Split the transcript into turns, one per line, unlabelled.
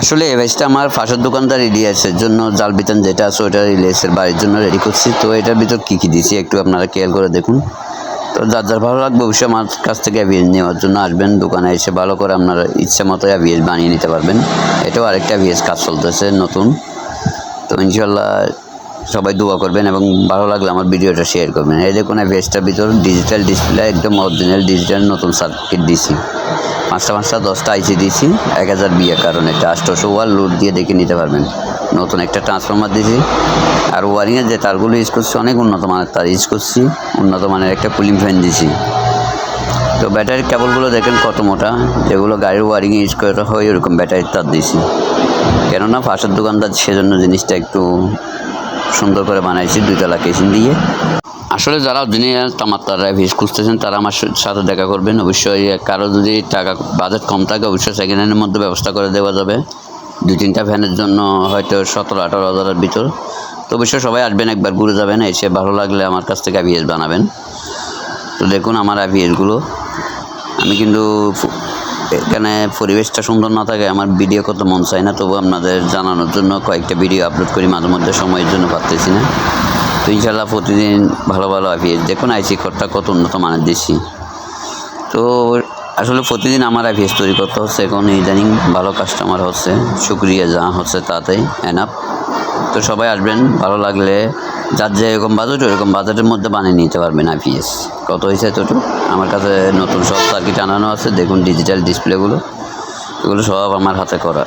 আসলে এই আমার ফাঁসের দোকানদার রিলিয়াসের জন্য জাল বিতান যেটা আছে ওটা রিলিয়াসের বাড়ির জন্য রেডি করছি। তো এটার ভিতর কী কী দিছি একটু আপনারা কেয়ার করে দেখুন। তো যার যার ভালো লাগবে অবশ্যই আমার কাছ থেকে অ্যাভিএস নেওয়ার জন্য আসবেন। দোকানে এসে ভালো করে আপনারা ইচ্ছা মতো অ্যাভিএস বানিয়ে নিতে পারবেন। এটাও আরেকটা অ্যাভিএস কাজ চলতেছে নতুন। তো ইনশাল্লাহ সবাই দোয়া করবেন এবং ভালো লাগলে আমার ভিডিওটা শেয়ার করবেন। এই দেখুন, এই ভেস্টার ভিতর ডিজিটাল ডিসপ্লে একদম অরিজিনাল ডিজিটাল নতুন সার্কিট দিছি। পাঁচটা পাঁচটা, দশটা আইসি দিছি, এক হাজার বিয়ে কারণ। এটা আষ্টশো ওয়ার লোড দিয়ে দেখে নিতে পারবেন। নতুন একটা ট্রান্সফর্মার দিয়েছি আর ওয়ারিংয়ের যে তারগুলো ইউজ করছি, অনেক উন্নত মানের তার ইউজ করছি। উন্নত মানের একটা কুলিং ফ্যান দিয়েছি তো ব্যাটারির কেবলগুলো দেখেন কত মোটা। যেগুলো গাড়ির ওয়ারিং ইউজ করা হয়, ওরকম ব্যাটারির তার দিছি। কেননা ফাঁসের দোকানদার সেজন্য জিনিসটা একটু সুন্দর করে বানাইছি দুইতলা কেসিন দিয়ে। আসলে যারা অরিজিনাল তারা ভিজ খুঁজতেছেন, তারা আমার সাথে দেখা করবেন। অবশ্যই কারও যদি টাকা বাজেট কম থাকে, অবশ্যই সেকেন্ড হ্যান্ডের মধ্যে ব্যবস্থা করে দেওয়া যাবে। দুই তিনটা ফ্যানের জন্য হয়তো সতেরো, আঠারো হাজারের ভিতর। তো অবশ্যই সবাই আসবেন, একবার ঘুরে যাবেন, এসে ভালো লাগলে আমার কাছ থেকে আভিএস বানাবেন। তো দেখুন আমার আভিএসগুলো আমি কিন্তু এখানে পরিবেশটা সুন্দর না থাকে আমার ভিডিও করতে মন চায় না, তবু আপনাদের জানানোর জন্য কয়েকটা ভিডিও আপলোড করি, মাঝে মধ্যে সময়ের জন্য পারতেছি না। তো ইনশাল্লাহ প্রতিদিন ভালো ভালো আইপিএস দেখুন আইসি কোডটা কত উন্নত মানের দিচ্ছি তো আসলে প্রতিদিন আমার আইপিএস তৈরি করতে হচ্ছে, এখন ইদানিং ভালো কাস্টমার হচ্ছে, শুক্রিয়া যা হচ্ছে তাতেই এনাফ তো সবাই আসবেন, ভালো লাগলে যার যে এরকম বাজেট ওরকম বাজেটের মধ্যে বানিয়ে নিতে পারবেন আইপিএস কত হয়েছে তোটু আমার কাছে নতুন সব সার্কিট আনানো আছে, দেখুন ডিজিটাল ডিসপ্লেগুলো এগুলো সব আমার হাতে করা।